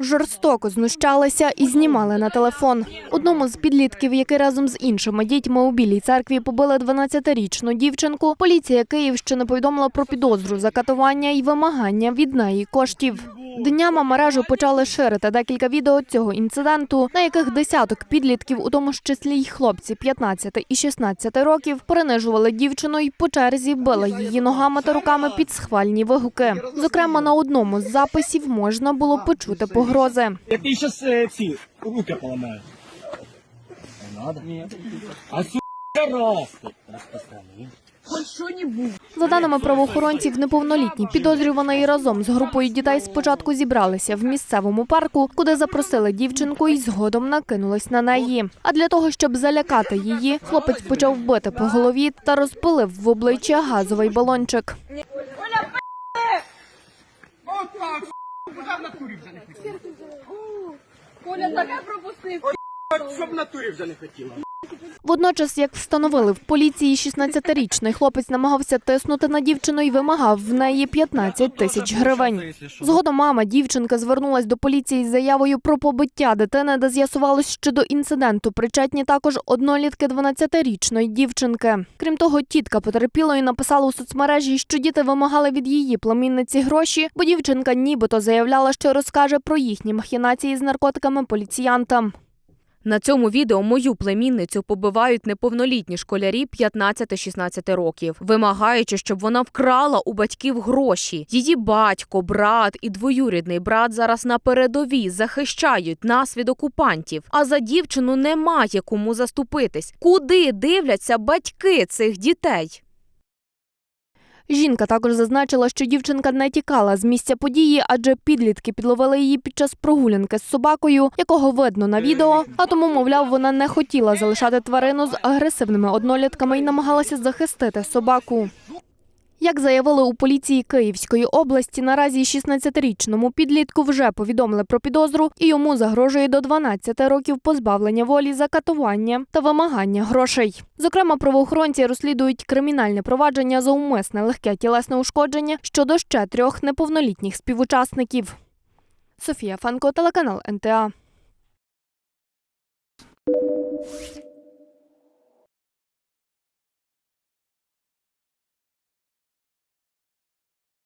Жорстоко знущалися і знімали на телефон. Одному з підлітків, який разом з іншими дітьми у Білій церкві побили 12-річну дівчинку, поліція Київщини повідомила про підозру за катування і вимагання від неї коштів. Днями мережу почали ширити декілька відео цього інциденту, на яких десяток підлітків, у тому числі й хлопці 15 і 16 років, принижували дівчину і по черзі били її ногами та руками під схвальні вигуки. Зокрема, на одному з записів можна було почути погрози. Я тебе сейчас э, ці руки поламаю. Не надо? А су раз. За даними правоохоронців, неповнолітні підозрювані разом з групою дітей спочатку зібралися в місцевому парку, куди запросили дівчинку і згодом накинулись на неї. А для того, щоб залякати її, хлопець почав бити по голові та розпилив в обличчя газовий балончик. Коля таке пропустив. Щоб натурі вже не хотіла. Водночас, як встановили в поліції, 16-річний хлопець намагався тиснути на дівчину і вимагав в неї 15 тисяч гривень. Згодом мама дівчинка звернулась до поліції з заявою про побиття дитини, де з'ясувалось, що до інциденту причетні також однолітки 12-річної дівчинки. Крім того, тітка потерпілої написала у соцмережі, що діти вимагали від її племінниці гроші, бо дівчинка нібито заявляла, що розкаже про їхні махінації з наркотиками поліціянтам. На цьому відео мою племінницю побивають неповнолітні школярі 15-16 років, вимагаючи, щоб вона вкрала у батьків гроші. Її батько, брат і двоюрідний брат зараз на передовій захищають нас від окупантів. А за дівчину немає кому заступитись. Куди дивляться батьки цих дітей? Жінка також зазначила, що дівчинка не тікала з місця події, адже підлітки підловили її під час прогулянки з собакою, якого видно на відео. А тому, мовляв, вона не хотіла залишати тварину з агресивними однолітками і намагалася захистити собаку. Як заявили у поліції Київської області, наразі 16-річному підлітку вже повідомили про підозру, і йому загрожує до 12 років позбавлення волі за катування та вимагання грошей. Зокрема, правоохоронці розслідують кримінальне провадження за умисне легке тілесне ушкодження щодо ще трьох неповнолітніх співучасників. Софія Фанко, телеканал НТА.